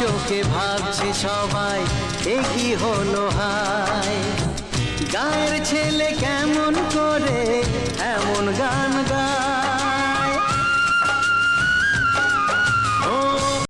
চোখে ভাবছে সবাই এ কি হলো হায়